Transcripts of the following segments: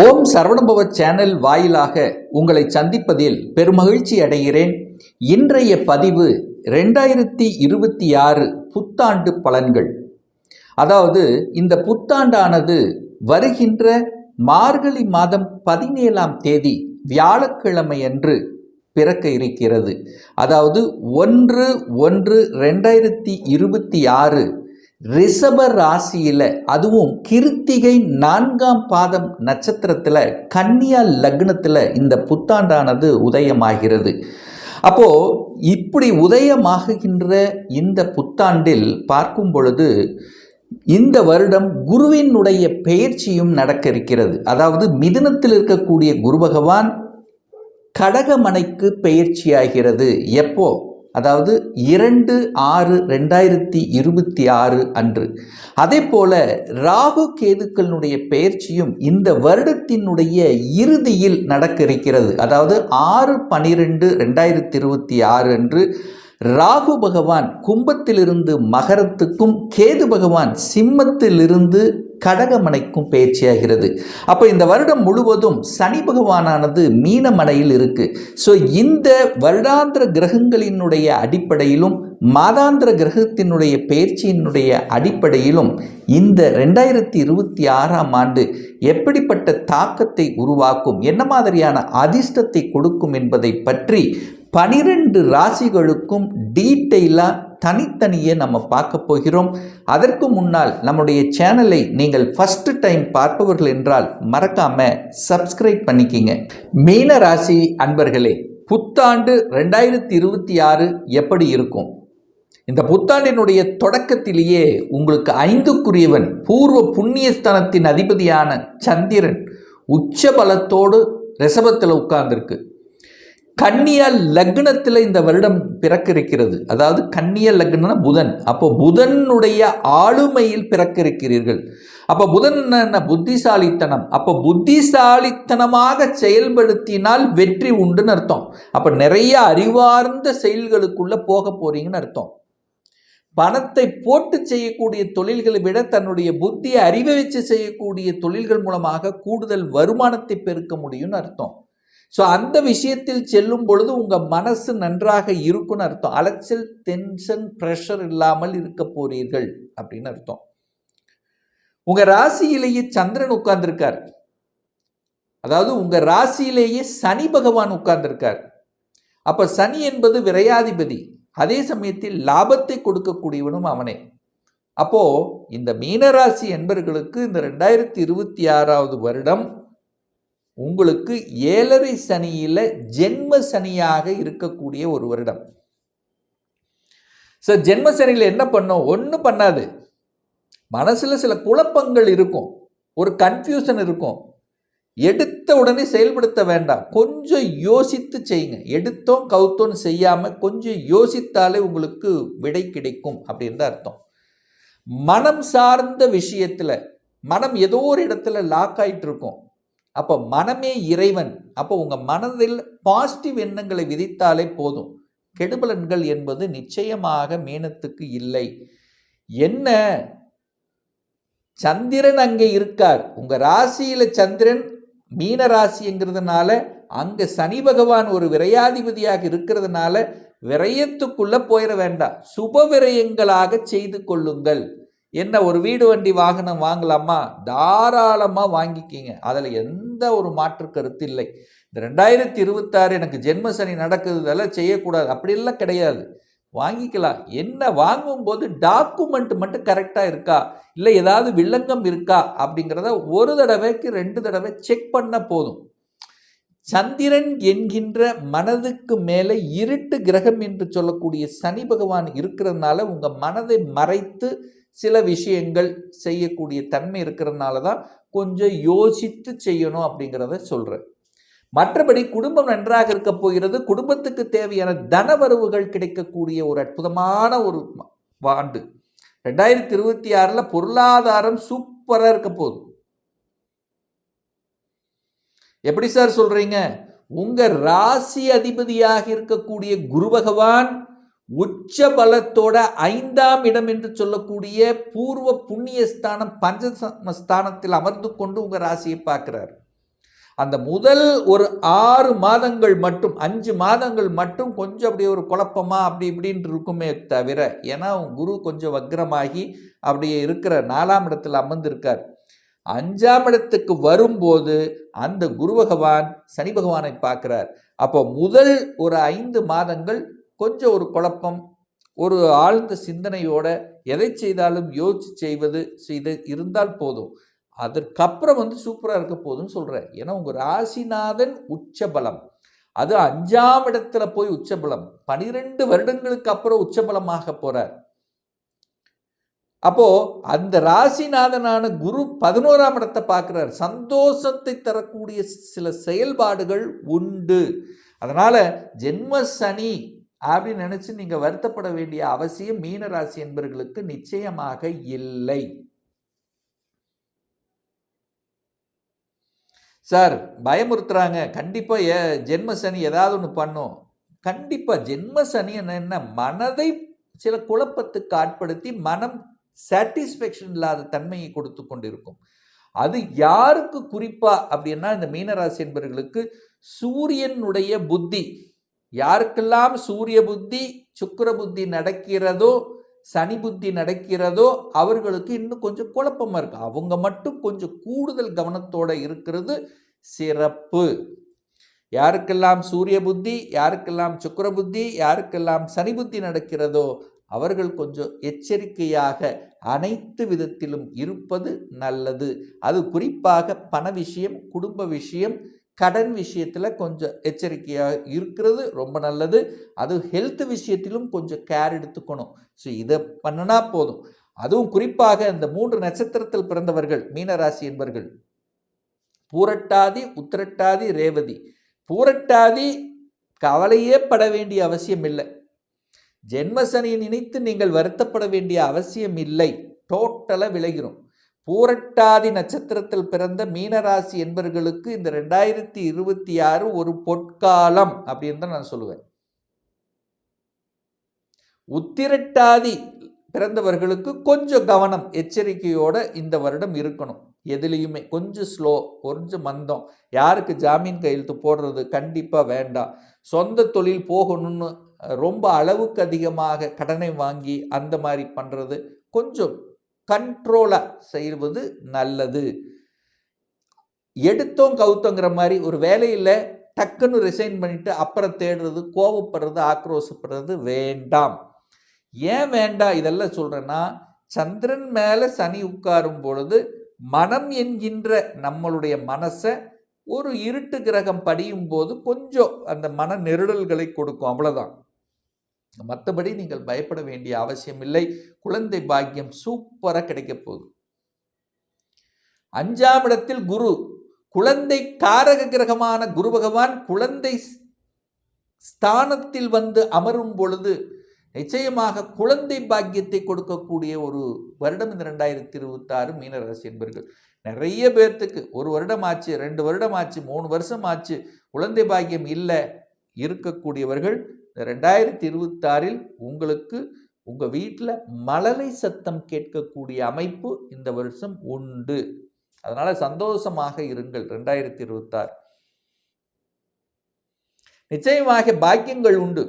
ஓம் Saravanabhava channel வாயிலாக உங்களை சந்திப்பதில் பெருமகிழ்ச்சி அடைகிறேன். இன்றைய பதிவு ரெண்டாயிரத்தி இருபத்தி ஆறு புத்தாண்டு பலன்கள். அதாவது இந்த புத்தாண்டானது வருகின்ற மார்கழி மாதம் பதினேழாம் தேதி வியாழக்கிழமை அன்று பிறக்க இருக்கிறது. அதாவது ஒன்று ஒன்று ரெண்டாயிரத்தி இருபத்தி ஆறு ரிஷப ராசியில் அதுவும் கிருத்திகை நான்காம் பாதம் நட்சத்திரத்தில் கன்னியா லக்னத்தில் இந்த புத்தாண்டானது உதயமாகிறது. அப்போ இப்படி உதயமாகுகின்ற இந்த புத்தாண்டில் பார்க்கும் பொழுது இந்த வருடம் குருவினுடைய பெயர்ச்சியும் நடக்க இருக்கிறது அதாவது மிதுனத்தில் இருக்கக்கூடிய குரு பகவான் கடகமனைக்கு பெயர்ச்சியாகிறது. எப்போ? அதாவது இரண்டு ஆறு ரெண்டாயிரத்தி இருபத்தி ஆறு அன்று. அதே போல ராகு கேதுக்களினுடைய பெயர்ச்சியும் இந்த வருடத்தினுடைய இறுதியில் நடக்க இருக்கிறது அதாவது ஆறு பனிரெண்டு ரெண்டாயிரத்தி இருபத்தி ஆறு அன்று ராகு பகவான் கும்பத்திலிருந்து மகரத்துக்கும் கேது பகவான் சிம்மத்திலிருந்து கடகமனைக்கும் பயிற்சியாகிறது அப்போ இந்த வருடம் முழுவதும் சனி பகவானானது மீனமனையில் இருக்கு. ஸோ இந்த வருடாந்திர கிரகங்களினுடைய அடிப்படையிலும் மாதாந்திர கிரகத்தினுடைய பயிற்சியினுடைய அடிப்படையிலும் இந்த ரெண்டாயிரத்தி இருபத்தி ஆறாம் ஆண்டு எப்படிப்பட்ட தாக்கத்தை உருவாக்கும் என்ன மாதிரியான அதிர்ஷ்டத்தை கொடுக்கும் என்பதை பற்றி பனிரெண்டு ராசிகளுக்கும் டீட்டெயிலாக தனித்தனியே நம்ம பார்க்க போகிறோம். அதற்கு முன்னால் நம்முடைய சேனலை நீங்கள் ஃபஸ்ட்டு டைம் பார்ப்பவர்கள் என்றால் மறக்காம சப்ஸ்கிரைப் பண்ணிக்கிங்க. மீன ராசி அன்பர்களே புத்தாண்டு ரெண்டாயிரத்தி இருபத்தி ஆறு எப்படி இருக்கும்? இந்த புத்தாண்டினுடைய தொடக்கத்திலேயே உங்களுக்கு ஐந்துக்குரியவன் பூர்வ புண்ணியஸ்தானத்தின் அதிபதியான சந்திரன் உச்ச பலத்தோடு ரிஷபத்தில் உட்கார்ந்துருக்கு. கன்னியா லக்னத்தில் இந்த வருடம் பிறக்க இருக்கிறது அதாவது கன்னிய லக்னம்னா புதன். அப்போ புதனுடைய ஆளுமையில் பிறக்க இருக்கிறீர்கள் அப்போ புதன் என்ன புத்திசாலித்தனம். அப்போ புத்திசாலித்தனமாக செயல்படுத்தினால் வெற்றி உண்டுன்னு அர்த்தம். அப்போ நிறைய அறிவார்ந்த செயல்களுக்குள்ள போக போறீங்கன்னு அர்த்தம். பணத்தை போட்டு செய்யக்கூடிய தொழில்களை விட தன்னுடைய புத்தியை அறிவை வச்சு செய்யக்கூடிய தொழில்கள் மூலமாக கூடுதல் வருமானத்தை பெருக்க முடியும்னு அர்த்தம். ஸோ அந்த விஷயத்தில் செல்லும் பொழுது உங்கள் மனசு நன்றாக இருக்குன்னு அர்த்தம். அலைச்சல் டென்ஷன் ப்ரெஷர் இல்லாமல் இருக்க போறீர்கள் அப்படின்னு அர்த்தம். உங்கள் ராசியிலேயே சந்திரன் உட்கார்ந்துருக்கார். அதாவது உங்கள் ராசியிலேயே சனி பகவான் உட்கார்ந்துருக்கார். அப்போ சனி என்பது விரையாதிபதி. அதே சமயத்தில் லாபத்தை கொடுக்கக்கூடியவனும் அவனே. அப்போ இந்த மீனராசி என்பர்களுக்கு இந்த ரெண்டாயிரத்தி இருபத்தி ஆறாவது வருடம் உங்களுக்கு ஏழரை சனியில் ஜென்ம சனியாக இருக்கக்கூடிய ஒரு வருடம். சார் ஜென்ம சனியில் என்ன பண்ணும்? ஒன்றும் பண்ணாது. மனசில் சில குழப்பங்கள் இருக்கும். ஒரு கன்ஃபியூஷன் இருக்கும். எடுத்த உடனே செயல்படுத்த வேண்டாம். கொஞ்சம் யோசித்து செய்யுங்க. எடுத்தோம் கவுத்தோன்னு செய்யாமல் கொஞ்சம் யோசித்தாலே உங்களுக்கு விடை கிடைக்கும் அப்படின்னு தான் அர்த்தம். மனம் சார்ந்த விஷயத்தில் மனம் ஏதோ ஒரு இடத்துல லாக் ஆகிட்டு இருக்கும் அப்போ மனமே இறைவன். அப்போ உங்கள் மனதில் பாசிட்டிவ் எண்ணங்களை விதித்தாலே போதும். கெடுபலன்கள் என்பது நிச்சயமாக மீனத்துக்கு இல்லை. என்ன? சந்திரன் அங்கே இருக்கார். உங்கள் ராசியில் சந்திரன் மீன ராசிங்கிறதுனால அங்கே சனி பகவான் ஒரு விரையாதிபதியாக இருக்கிறதுனால விரயத்துக்குள்ளே போயிட வேண்டாம். சுப விரயங்களாக செய்து கொள்ளுங்கள். என்ன ஒரு வீடு வண்டி வாகனம் வாங்கலாமா? தாராளமாக வாங்கிக்கிங்க. அதில் எந்த ஒரு மாற்று கருத்து இல்லை. இந்த ரெண்டாயிரத்தி இருபத்தாறு எனக்கு ஜென்ம சனி நடக்குது இதெல்லாம் செய்யக்கூடாது அப்படிலாம் கிடையாது. வாங்கிக்கலாம். என்ன வாங்கும்போது டாக்குமெண்ட் மட்டும் கரெக்டாக இருக்கா? இல்லை ஏதாவது வில்லங்கம் இருக்கா? அப்படிங்கிறத ஒரு தடவைக்கு ரெண்டு தடவை செக் பண்ண போதும். சந்திரன் என்கின்ற மனதுக்கு மேலே இருட்டு கிரகம் என்று சொல்லக்கூடிய சனி பகவான் இருக்கிறதுனால உங்கள் மனதை மறைத்து சில விஷயங்கள் செய்யக்கூடிய தன்மை இருக்கிறதுனால தான் கொஞ்சம் யோசித்து செய்யணும் அப்படிங்கிறத சொல்கிறேன் மற்றபடி குடும்பம் நன்றாக இருக்க போகிறது. குடும்பத்துக்கு தேவையான தனவரவுகள் கிடைக்கக்கூடிய ஒரு அற்புதமான ஒரு ஆண்டு ரெண்டாயிரத்தி இருபத்தி ஆறில் பொருளாதாரம் சூப்பராக இருக்க போகுது. எப்படி சார் சொல்கிறீங்க உங்கள் ராசி அதிபதியாக இருக்கக்கூடிய குரு பகவான் உச்ச பலத்தோட ஐந்தாம் இடம் என்று சொல்லக்கூடிய பூர்வ புண்ணிய ஸ்தானம் ஸ்தானத்தில் அமர்ந்து கொண்டு உங்க ராசியை பார்க்கிறார். அந்த முதல் ஒரு ஆறு மாதங்கள் மட்டும் அஞ்சு மாதங்கள் மட்டும் கொஞ்சம் அப்படியே ஒரு குழப்பமா அப்படி இப்படின்ட்டு இருக்குமே தவிர ஏன்னா குரு கொஞ்சம் வக்ரமாகி அப்படியே இருக்கிற நாலாம் இடத்துல அமர்ந்திருக்கார். அஞ்சாம் இடத்துக்கு வரும்போது அந்த குரு பகவான் சனி பகவானை பார்க்கிறார். அப்போ முதல் ஒரு ஐந்து மாதங்கள் கொஞ்சம் ஒரு குழப்பம் ஒரு ஆழ்ந்த சிந்தனையோட எதை செய்தாலும் யோசிச்சு செய்வது செய்து இருந்தால் போதும். அதற்கப்புறம் வந்து சூப்பராக இருக்க போதுன்னு சொல்கிறேன் ஏன்னா உங்கள் ராசிநாதன் உச்சபலம். அது அஞ்சாம் இடத்துல போய் உச்சபலம். பனிரெண்டு வருடங்களுக்கு அப்புறம் உச்சபலமாக போகிறார் அப்போ அந்த ராசிநாதனான குரு பதினோராம் இடத்தை பார்க்குறார். சந்தோஷத்தை தரக்கூடிய சில செயல்பாடுகள் உண்டு. அதனால் ஜென்ம சனி அப்படின்னு நினைச்சு நீங்க வருத்தப்பட வேண்டிய அவசியம் மீன ராசி என்பவர்களுக்கு நிச்சயமாக இல்லை. சார் பயமுறுத்துறாங்க. கண்டிப்பா ஏ ஜென்ம சனி ஏதாவது ஒன்று பண்ணும். கண்டிப்பா ஜென்ம சனி என்ன? மனதை சில குழப்பத்துக்கு ஆட்படுத்தி மனம் சாட்டிஸ்ஃபேக்ஷன் இல்லாத தன்மையை கொடுத்து கொண்டிருக்கும். அது யாருக்கு குறிப்பா அப்படின்னா இந்த மீனராசி என்பவர்களுக்கு சூரியனுடைய புத்தி. யாருக்கெல்லாம் சூரிய புத்தி சுக்கர புத்தி நடக்கிறதோ சனி புத்தி நடக்கிறதோ அவர்களுக்கு இன்னும் கொஞ்சம் குழப்பமாக இருக்கு. அவங்க மட்டும் கொஞ்சம் கூடுதல் கவனத்தோடு இருக்கிறது சிறப்பு. யாருக்கெல்லாம் சூரிய புத்தி யாருக்கெல்லாம் சுக்கர புத்தி யாருக்கெல்லாம் சனி புத்தி நடக்கிறதோ அவர்கள் கொஞ்சம் எச்சரிக்கையாக அனைத்து விதத்திலும் இருப்பது நல்லது. அது குறிப்பாக பண விஷயம் குடும்ப விஷயம் கடன் விஷயத்தில் கொஞ்சம் எச்சரிக்கையாக இருக்கிறது ரொம்ப நல்லது. அது ஹெல்த் விஷயத்திலும் கொஞ்சம் கேர் எடுத்துக்கணும். ஸோ இதை பண்ணினா போதும். அதுவும் குறிப்பாக இந்த மூன்று நட்சத்திரத்தில் பிறந்தவர்கள் மீனராசி என்பர்கள். பூரட்டாதி உத்திரட்டாதி ரேவதி. பூரட்டாதி கவலையே பட வேண்டிய அவசியம் இல்லை. ஜென்மசனியை நினைத்து நீங்கள் வருத்தப்பட வேண்டிய அவசியம் இல்லை. டோட்டலாக விளைகிறோம் பூரட்டாதி நட்சத்திரத்தில் பிறந்த மீனராசி என்பவர்களுக்கு இந்த ரெண்டாயிரத்தி இருபத்தி ஆறு ஒரு பொற்காலம் அப்படின்னு தான் நான் சொல்லுவேன். உத்திரட்டாதி பிறந்தவர்களுக்கு கொஞ்சம் கவனம் எச்சரிக்கையோட இந்த வருடம் இருக்கணும். எதுலேயுமே கொஞ்சம் ஸ்லோ கொஞ்சம் மந்தம். யாருக்கு ஜாமீன் கையெழுத்து போடுறது கண்டிப்பாக வேண்டாம். சொந்த தொழில் போகணும்னு ரொம்ப அளவுக்கு அதிகமாக கடனை வாங்கி அந்த மாதிரி பண்ணுறது கொஞ்சம் கண்ட்ரோலாக செய்வது நல்லது. எடுத்தோம் கவுத்தோங்கிற மாதிரி ஒரு வேலையில் டக்குன்னு ரிசைன் பண்ணிட்டு அப்புறம் தேடுறது கோவப்படுறது ஆக்ரோஷப்படுறது வேண்டாம். ஏன் வேண்டாம் இதெல்லாம் சொல்கிறேன்னா சந்திரன் மேலே சனி உட்காரும் பொழுது மனம் என்கின்ற நம்மளுடைய மனசை ஒரு இருட்டு கிரகம் படியும் போது கொஞ்சம் அந்த மன நெருடல்களை கொடுக்கும் அவ்வளோதான் மற்றபடி நீங்கள் பயப்பட வேண்டிய அவசியம் இல்லை. குழந்தை பாக்கியம் சூப்பராக கிடைக்க போகுது. அஞ்சாம் இடத்தில் குரு. குழந்தை காரக கிரகமான குரு பகவான் குழந்தை ஸ்தானத்தில் வந்து அமரும் பொழுது நிச்சயமாக குழந்தை பாக்கியத்தை கொடுக்கக்கூடிய ஒரு வருடம் இந்த ரெண்டாயிரத்தி இருபத்தாறு மீனராசி என்பர்கள். நிறைய பேர்த்துக்கு ஒரு வருடம் ஆச்சு ரெண்டு வருடம் ஆச்சு மூணு வருஷம் ஆச்சு குழந்தை பாக்கியம் இல்லை. இருக்கக்கூடியவர்கள் ரெண்டாயிரத்தி இருபத்தாறில் உங்களுக்கு உங்கள் வீட்டில் மழலை சத்தம் கேட்கக்கூடிய அமைப்பு இந்த வருஷம் உண்டு. அதனால் சந்தோஷமாக இருங்கள் ரெண்டாயிரத்தி இருபத்தாறு நிச்சயமாக பாக்கியங்கள் உண்டு.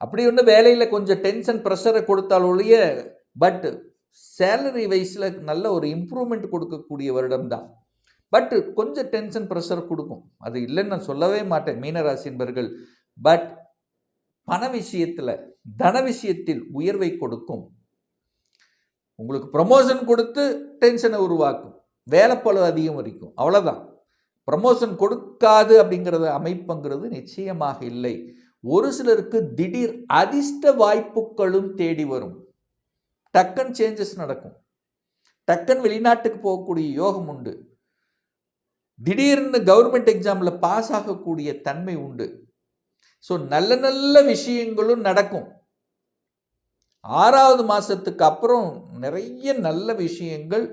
அப்படி ஒன்று வேலையில் கொஞ்சம் டென்ஷன் ப்ரெஷரை கொடுத்தால் ஒழிய பட் சேலரி வைஸில் நல்ல ஒரு இம்ப்ரூவ்மெண்ட் கொடுக்கக்கூடிய வருடம் தான் பட் கொஞ்சம் டென்ஷன் ப்ரெஷர் கொடுக்கும். அது இல்லைன்னு நான் சொல்லவே மாட்டேன் மீனராசி என்பர்கள். பட் பண விஷயத்தில் தன விஷயத்தில் உயர்வை கொடுக்கும். உங்களுக்கு ப்ரமோஷன் கொடுத்து டென்ஷனை உருவாக்கும். வேலைப்பளு அதிகம் வரைக்கும் அவ்வளோதான் ப்ரமோஷன் கொடுக்காது அப்படிங்கிறத அமைப்புங்கிறது நிச்சயமாக இல்லை. ஒரு சிலருக்கு திடீர் அதிர்ஷ்ட வாய்ப்புகளும் தேடி வரும். டக்கன் சேஞ்சஸ் நடக்கும். டக்கன் வெளிநாட்டுக்கு போகக்கூடிய யோகம் உண்டு. திடீர்னு கவர்மெண்ட் எக்ஸாமில் பாஸ் ஆகக்கூடிய தன்மை உண்டு. ஸோ நல்ல நல்ல விஷயங்களும் நடக்கும். ஆறாவது மாதத்துக்கு அப்புறம் நிறைய நல்ல விஷயங்கள்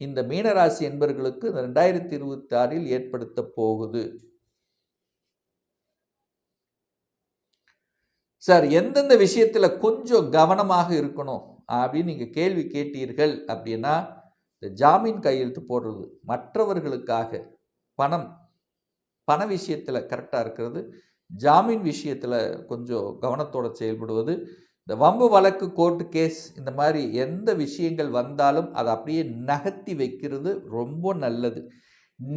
இந்த மீனராசி என்பர்களுக்கு ரெண்டாயிரத்தி இருபத்தி ஆறில் ஏற்படுத்த போகுது. சார் எந்தெந்த விஷயத்தில் கொஞ்சம் கவனமாக இருக்கணும் அப்படின்னு நீங்கள் கேள்வி கேட்டீர்கள் அப்படின்னா இந்த ஜாமீன் கையெழுத்து போடுறது மற்றவர்களுக்காக பணம் பண விஷயத்தில் கரெக்டாக இருக்கிறது. ஜாமீன் விஷயத்தில் கொஞ்சம் கவனத்தோடு செயல்படுவது இந்த வம்பு வழக்கு கோர்ட்டு கேஸ் இந்த மாதிரி எந்த விஷயங்கள் வந்தாலும் அதை அப்படியே நகர்த்தி வைக்கிறது ரொம்ப நல்லது.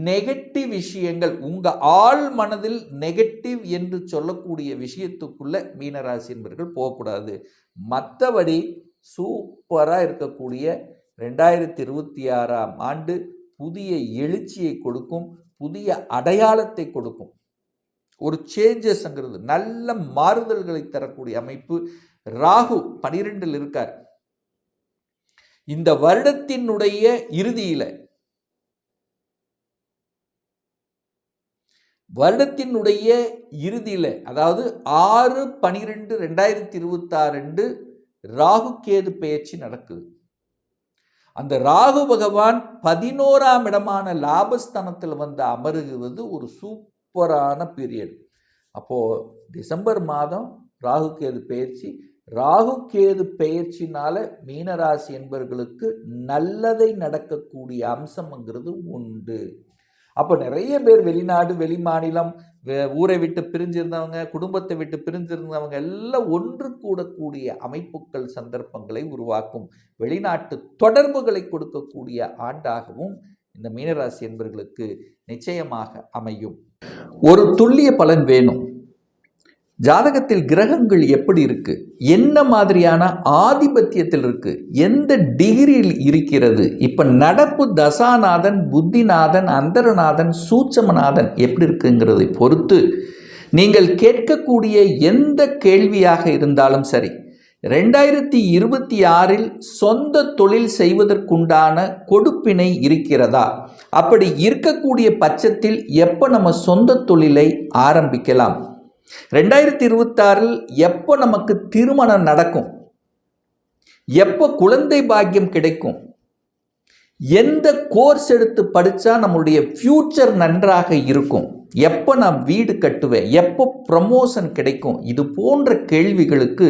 நெகட்டிவ் விஷயங்கள் உங்கள் ஆள் மனதில் நெகட்டிவ் என்று சொல்லக்கூடிய விஷயத்துக்குள்ளே மீனராசி என்பவர்கள் போகக்கூடாது. மற்றபடி சூப்பராக இருக்கக்கூடிய ரெண்டாயிரத்தி இருபத்தி ஆறாம் ஆண்டு புதிய எழுச்சியை கொடுக்கும் புதிய அடையாளத்தை கொடுக்கும். ஒரு சேஞ்சஸ்ங்கிறது நல்ல மாறுதல்களை தரக்கூடிய அமைப்பு ராகு பனிரெண்டில் இருக்கார். இந்த வருடத்தினுடைய இறுதியில் வருடத்தினுடைய இறுதியில் அதாவது ஆறு பனிரெண்டு ரெண்டாயிரத்தி இருபத்தாறு ராகு கேது பெயர்ச்சி நடக்குது. அந்த ராகு பகவான் பதினோராம் இடமான லாபஸ்தானத்தில் வந்து அமருகிறது ஒரு சூப்பரான பீரியட் அப்போது டிசம்பர் மாதம் ராகு கேது பயிற்சி. ராகு கேது பெயர்ச்சினால மீனராசி என்பவர்களுக்கு நல்லதை நடக்கக்கூடிய அம்சம்ங்கிறது உண்டு. அப்போ நிறைய பேர் வெளிநாடு வெளி மாநிலம் வே- ஊரை விட்டு பிரிஞ்சிருந்தவங்க குடும்பத்தை விட்டு பிரிஞ்சிருந்தவங்க எல்லாம் ஒன்று கூடக்கூடிய அமைப்புகள் சந்தர்ப்பங்களை உருவாக்கும் வெளிநாட்டு தொடர்புகளை கொடுக்கக்கூடிய ஆண்டாகவும் இந்த மீனராசி என்பவர்களுக்கு நிச்சயமாக அமையும். ஒரு துல்லிய பலன் வேணும். ஜாதகத்தில் கிரகங்கள் எப்படி இருக்கு? என்ன மாதிரியான ஆதிபத்தியத்தில் இருக்கு? எந்த டிகிரியில் இருக்கிறது? இப்ப நடப்பு தசாநாதன் புத்திநாதன் அந்தரநாதன் சூட்சமநாதன் எப்படி இருக்குங்கிறதை பொறுத்து நீங்கள் கேட்கக்கூடிய எந்த கேள்வியாக இருந்தாலும் சரி ரெண்டாயிரத்தி இருபத்தி ஆறில் சொந்த தொழில் செய்வதற்குண்டான கொடுப்பினை இருக்கிறதா? அப்படி இருக்கக்கூடிய பட்சத்தில் எப்போ நம்ம சொந்த தொழிலை ஆரம்பிக்கலாம்? ரெண்டாயிரத்தி இருபத்தாறில் எப்போ நமக்கு திருமணம் நடக்கும்? எப்போ குழந்தை பாக்கியம் கிடைக்கும்? எந்த கோர்ஸ் எடுத்து படித்தா நம்மளுடைய ஃப்யூச்சர் நன்றாக இருக்கும்? எப்போ நான் வீடு கட்டுவேன்? எப்போ ப்ரமோஷன் கிடைக்கும்? இது போன்ற கேள்விகளுக்கு